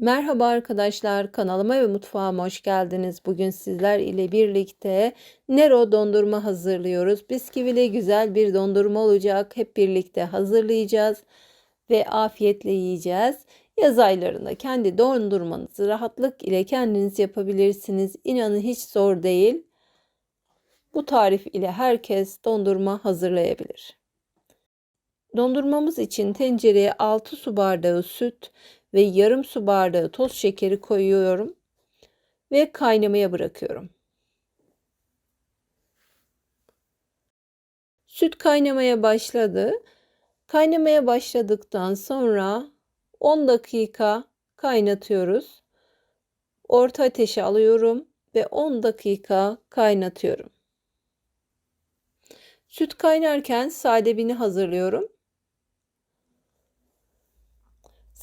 Merhaba arkadaşlar, kanalıma ve mutfağıma hoş geldiniz. Bugün sizler ile birlikte Nero dondurma hazırlıyoruz. Bisküvili güzel bir dondurma olacak. Hep birlikte hazırlayacağız ve afiyetle yiyeceğiz. Yaz aylarında kendi dondurmanızı rahatlık ile kendiniz yapabilirsiniz. İnanın hiç zor değil. Bu tarif ile herkes dondurma hazırlayabilir. Dondurmamız için tencereye 6 su bardağı süt ve yarım su bardağı toz şekeri koyuyorum ve kaynamaya bırakıyorum. Süt kaynamaya başladı. Kaynamaya başladıktan sonra 10 dakika kaynatıyoruz. Orta ateşe alıyorum ve 10 dakika kaynatıyorum. Süt kaynarken sadebini hazırlıyorum.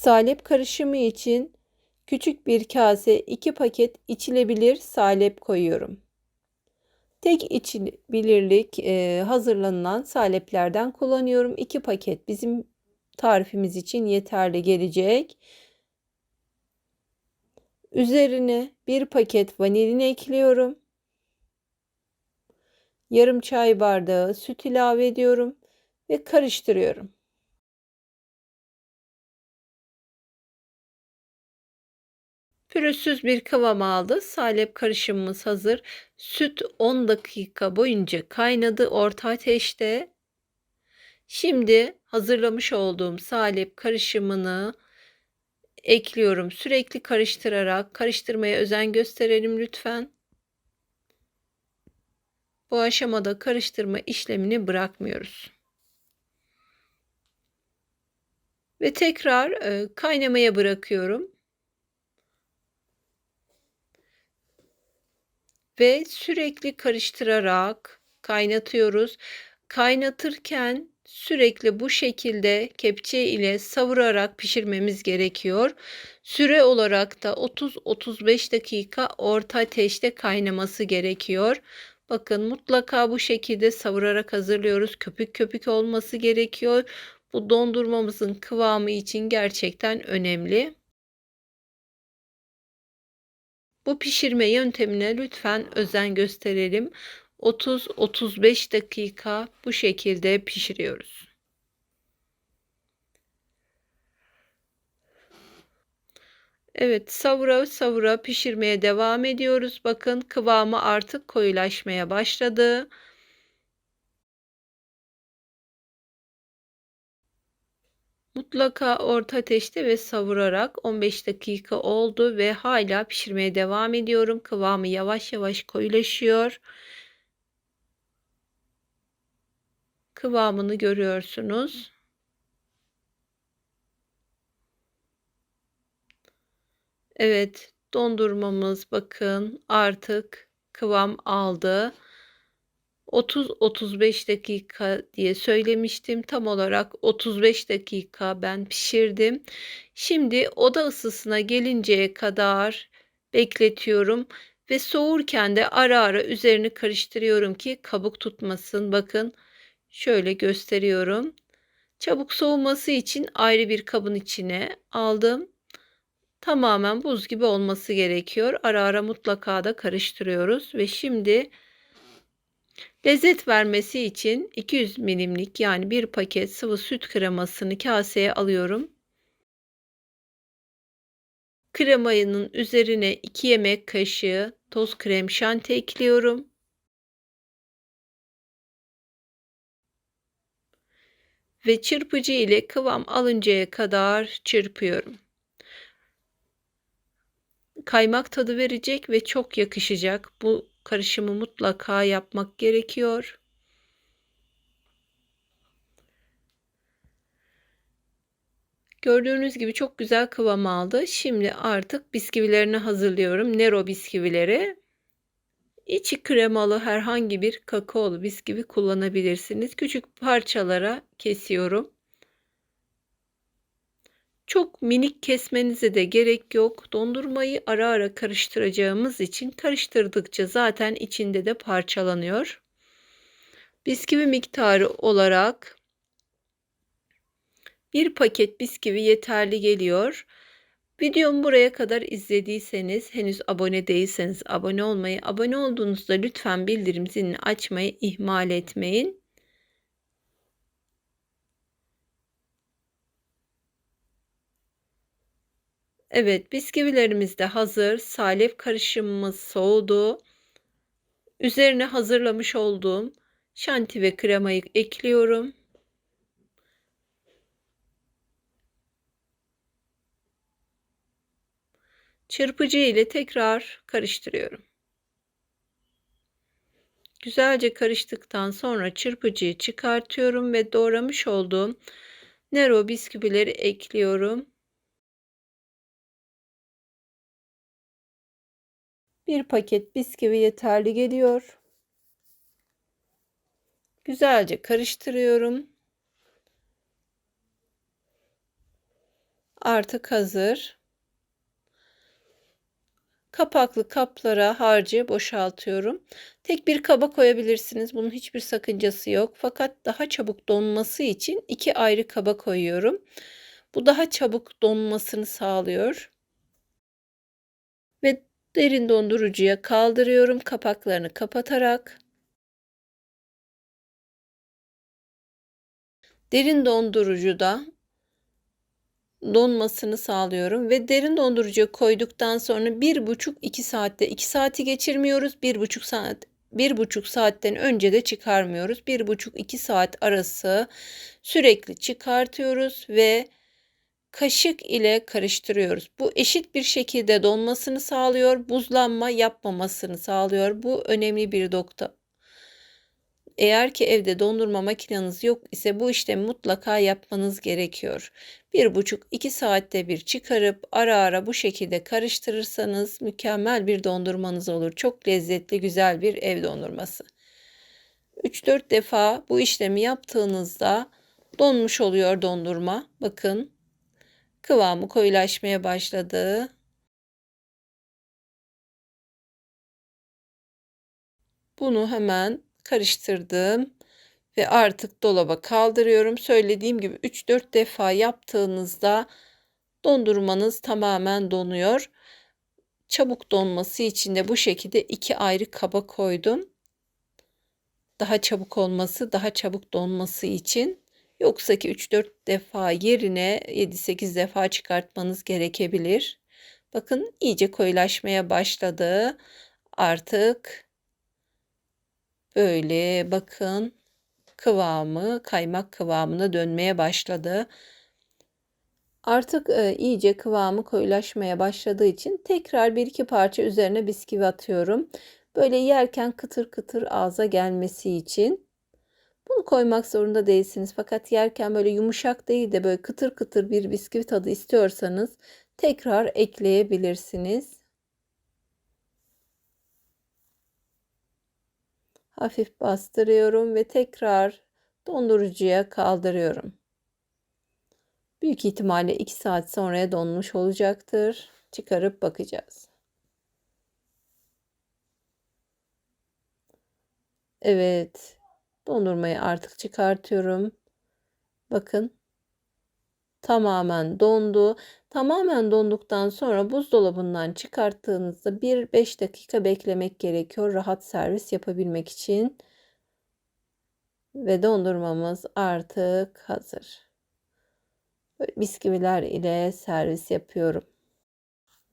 Salep karışımı için küçük bir kase 2 paket içilebilir salep koyuyorum. Tek içilebilirlik e, hazırlanan saleplerden kullanıyorum. 2 paket bizim tarifimiz için yeterli gelecek. Üzerine bir paket vanilini ekliyorum. Yarım çay bardağı süt ilave ediyorum ve karıştırıyorum. Pürüzsüz bir kıvam aldı. Salep karışımımız hazır. Süt 10 dakika boyunca kaynadı orta ateşte. Şimdi hazırlamış olduğum salep karışımını ekliyorum. Sürekli karıştırarak karıştırmaya özen gösterelim lütfen. Bu aşamada karıştırma işlemini bırakmıyoruz. Ve tekrar e, kaynamaya bırakıyorum. Ve sürekli karıştırarak kaynatıyoruz. Kaynatırken sürekli bu şekilde kepçe ile savurarak pişirmemiz gerekiyor. Süre olarak da 30-35 dakika orta ateşte kaynaması gerekiyor. Bakın mutlaka bu şekilde savurarak hazırlıyoruz. Köpük köpük olması gerekiyor. Bu dondurmamızın kıvamı için gerçekten önemli. Bu pişirme yöntemine lütfen özen gösterelim. 30-35 dakika bu şekilde pişiriyoruz. Evet savura savura pişirmeye devam ediyoruz. Bakın kıvamı artık koyulaşmaya başladı. Mutlaka orta ateşte ve savurarak 15 dakika oldu ve hala pişirmeye devam ediyorum. Kıvamı yavaş yavaş koyulaşıyor. Kıvamını görüyorsunuz. Evet, dondurmamız bakın artık kıvam aldı. 30-35 dakika diye söylemiştim. Tam olarak 35 dakika ben pişirdim. Şimdi oda ısısına gelinceye kadar bekletiyorum ve soğurken de ara ara üzerini karıştırıyorum ki kabuk tutmasın. Bakın şöyle gösteriyorum. Çabuk soğuması için ayrı bir kabın içine aldım. Tamamen buz gibi olması gerekiyor. Ara ara mutlaka da karıştırıyoruz ve şimdi Lezzet vermesi için 200 milimlik yani bir paket sıvı süt kremasını kaseye alıyorum. Kremayının üzerine 2 yemek kaşığı toz krem şanti ekliyorum. Ve çırpıcı ile kıvam alıncaya kadar çırpıyorum. Kaymak tadı verecek ve çok yakışacak. Bu karışımı mutlaka yapmak gerekiyor. Gördüğünüz gibi çok güzel kıvam aldı. Şimdi artık bisküvilerini hazırlıyorum. Nero bisküvileri. İçi kremalı herhangi bir kakaolu bisküvi kullanabilirsiniz. Küçük parçalara kesiyorum. Çok minik kesmenize de gerek yok. Dondurmayı ara ara karıştıracağımız için karıştırdıkça zaten içinde de parçalanıyor. Bisküvi miktarı olarak bir paket bisküvi yeterli geliyor. Videomu buraya kadar izlediyseniz, henüz abone değilseniz abone olmayı, abone olduğunuzda lütfen bildirim zilini açmayı ihmal etmeyin. Evet, bisküvilerimiz de hazır. Salep karışımımız soğudu. Üzerine hazırlamış olduğum şanti ve kremayı ekliyorum. Çırpıcı ile tekrar karıştırıyorum. Güzelce karıştıktan sonra çırpıcıyı çıkartıyorum ve doğramış olduğum Nero bisküvileri ekliyorum. Bir paket bisküvi yeterli geliyor. Güzelce karıştırıyorum. Artık hazır. Kapaklı kaplara harcı boşaltıyorum. Tek bir kaba koyabilirsiniz. Bunun hiçbir sakıncası yok. Fakat daha çabuk donması için iki ayrı kaba koyuyorum. Bu daha çabuk donmasını sağlıyor. Ve derin dondurucuya kaldırıyorum kapaklarını kapatarak. Derin dondurucuda donmasını sağlıyorum ve derin dondurucuya koyduktan sonra 1,5-2 saatte 2 saati geçirmiyoruz. 1,5 saat 1,5 saatten önce de çıkarmıyoruz. 1,5-2 saat arası sürekli çıkartıyoruz ve kaşık ile karıştırıyoruz. Bu eşit bir şekilde donmasını sağlıyor, buzlanma yapmamasını sağlıyor. Bu önemli bir nokta. Eğer ki evde dondurma makineniz yok ise bu işlemi mutlaka yapmanız gerekiyor. 1,5-2 saatte bir çıkarıp ara ara bu şekilde karıştırırsanız mükemmel bir dondurmanız olur. Çok lezzetli güzel bir ev dondurması. 3-4 defa bu işlemi yaptığınızda donmuş oluyor dondurma. Bakın kıvamı koyulaşmaya başladı. Bunu hemen karıştırdım ve artık dolaba kaldırıyorum. Söylediğim gibi 3-4 defa yaptığınızda dondurmanız tamamen donuyor. Çabuk donması için de bu şekilde iki ayrı kaba koydum. Daha çabuk olması, daha çabuk donması için. Yoksa ki 3-4 defa yerine 7-8 defa çıkartmanız gerekebilir. Bakın iyice koyulaşmaya başladı. Artık böyle bakın kıvamı kaymak kıvamına dönmeye başladı. Artık e, iyice kıvamı koyulaşmaya başladığı için tekrar bir iki parça üzerine bisküvi atıyorum. Böyle yerken kıtır kıtır ağza gelmesi için. Bunu koymak zorunda değilsiniz. Fakat yerken böyle yumuşak değil de böyle kıtır kıtır bir bisküvi tadı istiyorsanız tekrar ekleyebilirsiniz. Hafif bastırıyorum ve tekrar dondurucuya kaldırıyorum. Büyük ihtimalle 2 saat sonraya donmuş olacaktır. Çıkarıp bakacağız. Evet. Dondurmayı artık çıkartıyorum. Bakın. Tamamen dondu. Tamamen donduktan sonra buzdolabından çıkarttığınızda 1-5 dakika beklemek gerekiyor rahat servis yapabilmek için. Ve dondurmamız artık hazır. Böyle bisküviler ile servis yapıyorum.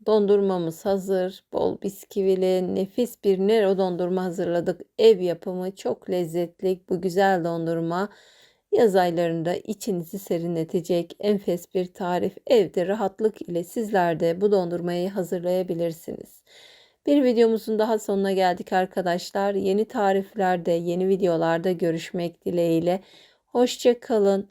Dondurmamız hazır. Bol bisküvili, nefis bir Nero dondurma hazırladık. Ev yapımı çok lezzetli bu güzel dondurma. Yaz aylarında içinizi serinletecek enfes bir tarif evde rahatlık ile sizler de bu dondurmayı hazırlayabilirsiniz. Bir videomuzun daha sonuna geldik arkadaşlar. Yeni tariflerde, yeni videolarda görüşmek dileğiyle. Hoşça kalın,